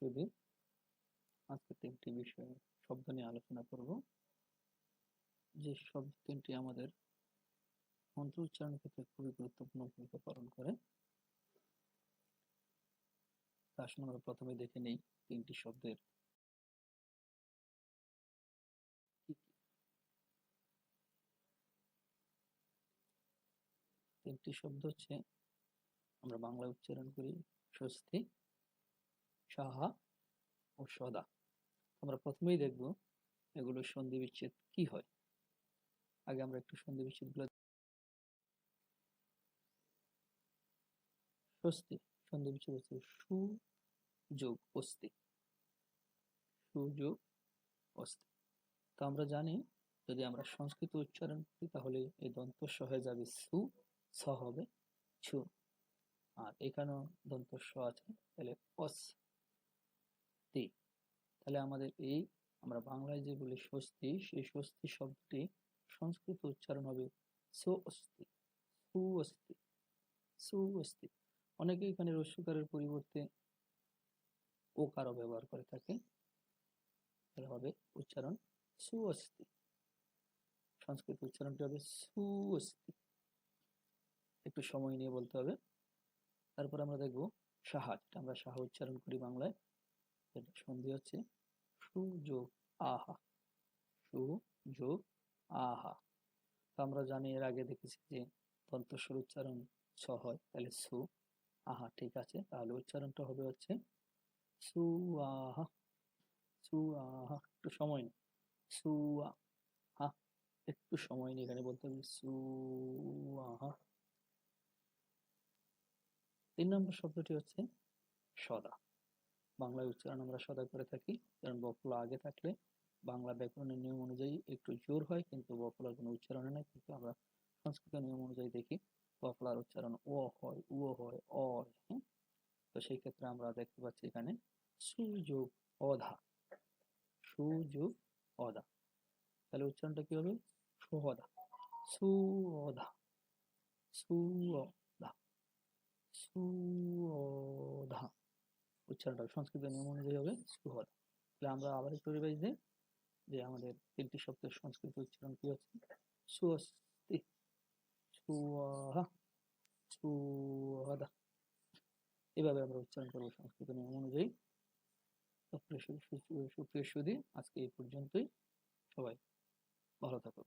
সুধী আজকে তিনটি বিষয়ে শব্দ নিয়ে আলোচনা করব। যে শব্দ তিনটি আমাদের মন্ত্র উচ্চারণের ক্ষেত্রে খুবই গুরুত্বপূর্ণ ভূমিকা পালন করে। তা আসলে আমরা প্রথমে দেখে নেই তিনটি শব্দের। তিনটি শব্দ হচ্ছে, আমরা বাংলায় উচ্চারণ করি স্বস্তি। সাহা ও সদা। আমরা প্রথমেই দেখব এগুলো সন্ধি বিচ্ছেদ কি হয়। আগে আমরা একটু সন্ধি বিচ্ছেদগুলো স্বস্তি, সন্ধি বিচ্ছেদ হচ্ছে সু যোগ অস্তি সুযোগ অস্তি তো আমরা জানি যদি আমরা সংস্কৃত উচ্চারণ করি তাহলে এই দন্ত হয়ে যাবে সু, স হবে ছু আর এখানেও দন্ত আছে, তাহলে অস তি তাহলে আমাদের এই আমরা বাংলায় যে বলি স্বস্তি, সেই স্বস্তি শব্দটি সংস্কৃত উচ্চারণ হবে সু অস্তি সু অস্তি অনেকে এখানে রস্যকারের পরিবর্তে ওকারও ব্যবহার করে থাকে। তাহলে হবে উচ্চারণ সু অস্তি সংস্কৃত উচ্চারণটি হবে সু অস্তি একটু সময় নিয়ে বলতে হবে। তারপর আমরা দেখব সাহা, যেটা আমরা সাহা উচ্চারণ করি বাংলায়। এটা সন্ধি হচ্ছে সু যোগ আহা। সু যোগ আহা। তো আমরা জানি এর আগে দেখেছি যে দন্তস্বর উচ্চারণ ছ হয়, তাহলে সু আহা, ঠিক আছে। তাহলে উচ্চারণটা হবে হচ্ছে সু আহা সু আহা, একটু সময় নিই সু আহা, একটু সময় নিয়ে এখানে বলতে হবে সু আহা। তিন নম্বর শব্দটি হচ্ছে সদা। বাংলায় উচ্চারণ আমরা সদা করে থাকি, কারণ বফলা আগে থাকলে বাংলা ব্যাকরণের নিয়ম অনুযায়ী একটু জোর হয়, কিন্তু বফলার কোনো উচ্চারণ নেই, কিন্তু আমরা সংস্কৃত নিয়ম অনুযায়ী দেখি বফলার উচ্চারণ ও হয়, উ হয়, অ হ্যাঁ তো সেই ক্ষেত্রে আমরা দেখতে পাচ্ছি এখানে সুযোগ অধা সুযোগ অধা। তাহলে উচ্চারণটা কি হবে? সুহদা সুঅধা সুঅধা সুঅধা উচ্চারণটা, সংস্কৃত নিয়ম অনুযায়ী হবে সুহদা তাহলে আমরা আবার একটু রিভাইজ দিই যে আমাদের তিনটি শব্দের সংস্কৃত উচ্চারণ কি হচ্ছে সুস্তি সুয়াহা সুহদা। এভাবে আমরা উচ্চারণ করব সংস্কৃত নিয়ম অনুযায়ী। সুপ্রিয় সুদী আজকে এই পর্যন্তই। সবাই ভালো থাকুন